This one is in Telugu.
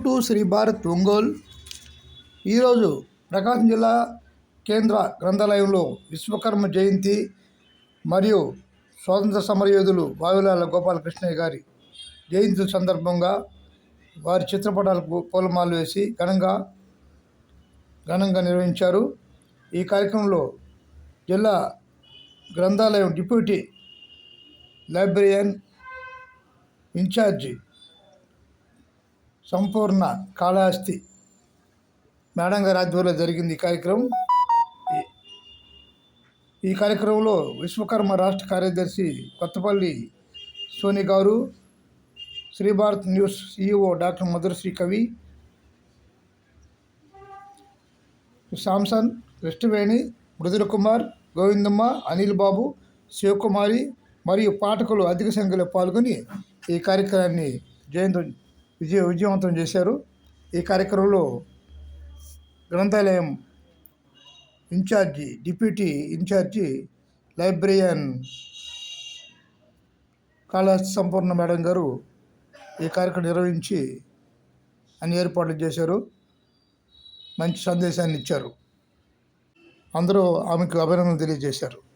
శ్రీ భారత్ ఒంగోలు. ఈరోజు ప్రకాశం జిల్లా కేంద్ర గ్రంథాలయంలో విశ్వకర్మ జయంతి మరియు స్వాతంత్ర సమరయోధులు వాయులాల గోపాలకృష్ణయ్య గారి జయంతి సందర్భంగా వారి చిత్రపటాలకు పూలమాలు వేసి ఘనంగా ఘనంగా నిర్వహించారు. ఈ కార్యక్రమంలో జిల్లా గ్రంథాలయం డిప్యూటీ లైబ్రరియన్ ఇన్ఛార్జి సంపూర్ణ కాళహస్తి మేడం గారి ఆధ్వర్యంలో జరిగింది ఈ కార్యక్రమం. ఈ- కార్యక్రమంలో విశ్వకర్మ రాష్ట్ర కార్యదర్శి కొత్తపల్లి సోని గారు Sri Bharat news CEO doctor Madhurasri Kavi Samson Krishnaveni Mridula Kumar Govindamma Anil Babu Sivakumari మరియు పాఠకులు అధిక సంఖ్యలో పాల్గొని ఈ కార్యక్రమాన్ని జయంతం విజయ విజయవంతం చేశారు. ఈ కార్యక్రమంలో గ్రంథాలయం incharge deputy incharge librarian Kalahasti Sampurna madam గారు ఈ కార్యక్రమం నిర్వహించి అన్ని ఏర్పాట్లు చేశారు. మంచి సందేశాన్ని ఇచ్చారు. అందరూ ఆమెకు అభినందనలు తెలియజేశారు.